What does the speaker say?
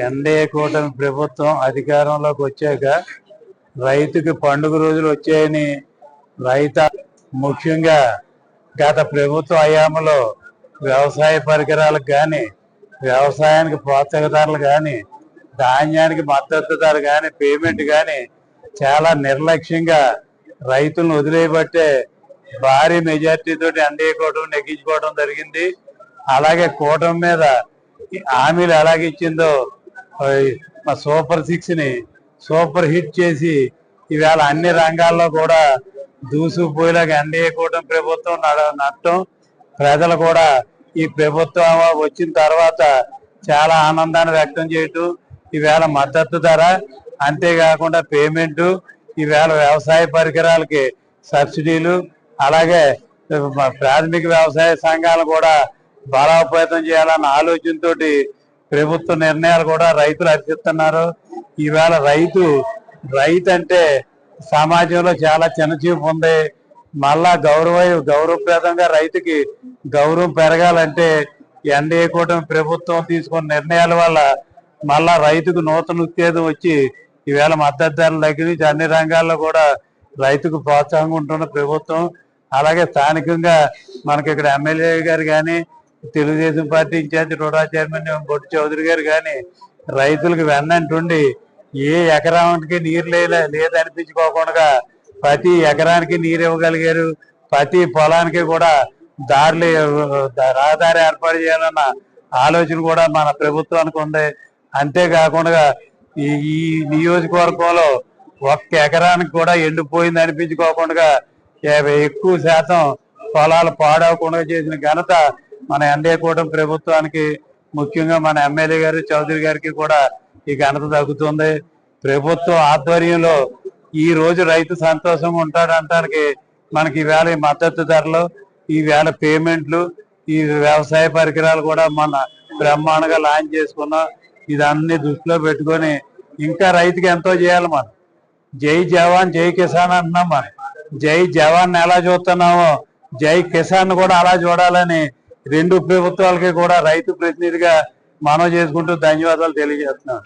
NDA కూటమి ప్రభుత్వం అధికారంలోకి వచ్చాక రైతుకి పండుగ రోజులు వచ్చాయని రైత ముఖ్యంగా గత ప్రభుత్వ హయాంలో వ్యవసాయ పరికరాలకు కానీ వ్యవసాయానికి ప్రోత్సాహకాలు కానీ ధాన్యానికి మద్దతు ధర కానీ పేమెంట్ కానీ చాలా నిర్లక్ష్యంగా రైతులను వదిలేయబట్టే భారీ మెజార్టీతో ఎన్డీఏ కూటమి నెగ్గించుకోవడం జరిగింది. అలాగే కూటమి మీద ఈ హామీలు ఎలాగిచ్చిందో మా సూపర్ సిక్స్ని సూపర్ హిట్ చేసి ఈవేళ అన్ని రంగాల్లో కూడా దూసుకుపోయేలాగా ఎన్డీఏ కూటమి ప్రభుత్వం నడ నడటం ప్రజలు కూడా ఈ ప్రభుత్వం వచ్చిన తర్వాత చాలా ఆనందాన్ని వ్యక్తం చేయటం ఈవేళ మద్దతు ధర అంతేకాకుండా పేమెంట్ ఈవేళ వ్యవసాయ పరికరాలకి సబ్సిడీలు అలాగే ప్రాథమిక వ్యవసాయ సంఘాలు కూడా బలోపేతం చేయాలన్న ఆలోచనతోటి ప్రభుత్వ నిర్ణయాలు కూడా రైతులు అర్జిస్తున్నారు ఈవేళ రైతు రైతు అంటే సమాజంలో చాలా చిన్నచూపు ఉంది. మళ్ళా గౌరవ గౌరవప్రదంగా రైతుకి గౌరవం పెరగాలంటే ఎన్డీఏ కూటమి ప్రభుత్వం తీసుకున్న నిర్ణయాల వల్ల మళ్ళా రైతుకు నూతన ఉత్తేజం వచ్చి ఈవేళ మద్దతు ధరలు దగ్గర నుంచి అన్ని రంగాల్లో కూడా రైతుకు ప్రోత్సాహంగా ఉంటున్న ప్రభుత్వం. అలాగే స్థానికంగా మనకి ఇక్కడ ఎమ్మెల్యే గారు కానీ Telugu Desam party incharge RUDA chairman Bottu Chowdary గారు కానీ రైతులకు వెన్నంటుండి ఏ ఎకరానికి నీరు లేదా లేదనిపించుకోకుండా ప్రతి ఎకరానికి నీరు ఇవ్వగలిగారు. ప్రతి పొలానికి కూడా దారులు రహదారి ఏర్పాటు చేయాలన్న ఆలోచన కూడా మన ప్రభుత్వానికి ఉంది. అంతేకాకుండా ఈ ఈ నియోజకవర్గంలో ఒక్క ఎకరానికి కూడా ఎండిపోయింది అనిపించుకోకుండా ఎక్కువ శాతం పొలాలు పాడవకుండా చేసిన ఘనత మన ఎన్డీఏ కూటమి ప్రభుత్వానికి ముఖ్యంగా మన ఎమ్మెల్యే గారు చౌదరి గారికి కూడా ఈ ఘనత తగ్గుతుంది. ప్రభుత్వం ఆధ్వర్యంలో ఈ రోజు రైతు సంతోషంగా ఉంటాడంటానికి మనకి ఈవేళ ఈ మద్దతు ధరలు ఈ వేళ పేమెంట్లు ఈ వ్యవసాయ పరికరాలు కూడా మన బ్రహ్మాండంగా లాంచ్ చేసుకున్నాం. ఇదన్నీ దృష్టిలో పెట్టుకొని ఇంకా రైతుకి ఎంతో చేయాలి మనం. జై జవాన్ జై కిసాన్ అంటున్నాం మనం. జై జవాన్ ఎలా చూస్తున్నామో జై కిసాన్ కూడా అలా చూడాలని రెండు ప్రభుత్వాలకి కూడా రైతు ప్రతినిధిగా మనవి చేసుకుంటూ ధన్యవాదాలు తెలియజేస్తున్నాను.